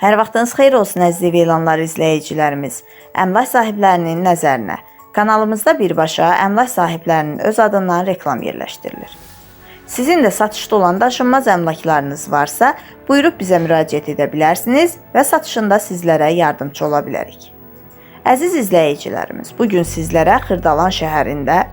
Hər vaxtınız xeyir olsun əziz elanlar izləyicilərimiz. Əmlak sahiblərinin nəzərinə kanalımızda birbaşa əmlak sahiblərinin öz adından reklam yerləşdirilir. Sizin də satışda olan daşınmaz əmlaklarınız varsa, buyurub bizə müraciət edə bilərsiniz və satışında sizlərə yardımcı ola bilərik. Əziz izləyicilərimiz, bu gün sizlərə Xırdalan şəhərində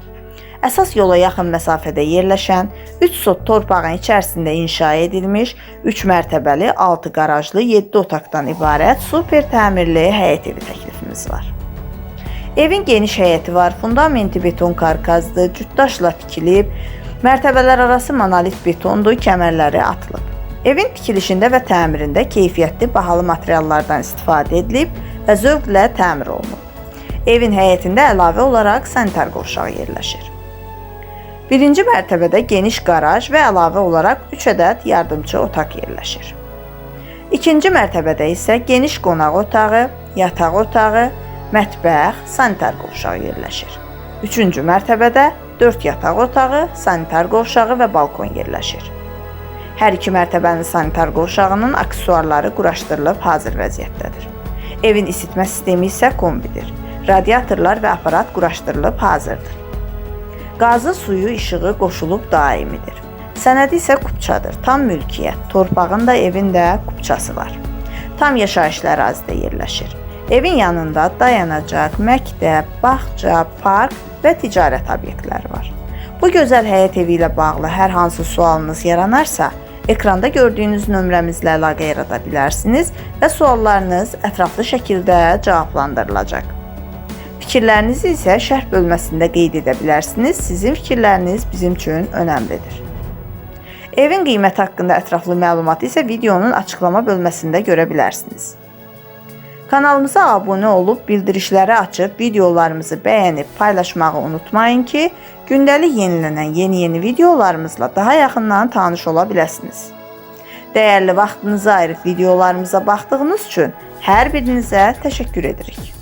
əsas yola yaxın məsafədə yerləşən 3 sot torpağın içərisində inşa edilmiş 3 mərtəbəli, 6 qarajlı, 7 otaqdan ibarət super təmirli həyət evi təklifimiz var. Evin geniş həyəti var, fundamenti beton karkazdır, cütdaşla tikilib, mərtəbələr arası monolit betondur, kəmərləri atılıb. Evin tikilişində və təmirində keyfiyyətli, bahalı materiallardan istifadə edilib və zövqlə təmir olunub. Evin həyətində əlavə olaraq sanitar qovşağı yerləşir. Birinci mərtəbədə geniş qaraj və əlavə olaraq 3 ədəd yardımçı otaq yerləşir. İkinci mərtəbədə isə geniş qonaq otağı, yataq otağı, mətbəx, sanitar qovşağı yerləşir. Üçüncü mərtəbədə 4 yataq otağı, sanitar qovşağı və balkon yerləşir. Hər iki mərtəbənin sanitar qovşağının aksesuarları quraşdırılıb hazır vəziyyətdədir. Evin isitmə sistemi isə kombidir. Radiatorlar və aparat quraşdırılıb hazırdır. Qazı, suyu, işığı qoşulub daimidir. Sənədi isə kupçadır. Tam mülkiyyət. Torpağın da, evin də kupçası var. Tam yaşayışlı ərazidə yerləşir. Evin yanında dayanacaq, məktəb, bağça, park və ticarət obyektləri var. Bu gözəl həyət evi ilə bağlı hər hansı sualınız yaranarsa, ekranda gördüyünüz nömrəmizlə əlaqə yarada bilərsiniz və suallarınız ətraflı şəkildə cavablandırılacaq. Fikirlərinizi isə şərh bölməsində qeyd edə bilərsiniz. Sizin fikirləriniz bizim üçün önəmlidir. Evin qiyməti haqqında ətraflı məlumatı isə videonun açıqlama bölməsində görə bilərsiniz. Kanalımıza abunə olub bildirişləri açıb videolarımızı bəyənib paylaşmağı unutmayın ki, gündəlik yenilənən yeni-yeni videolarımızla daha yaxından tanış ola biləsiniz. Dəyərli vaxtınızı ayırıb videolarımıza baxdığınız üçün hər birinizə təşəkkür edirik.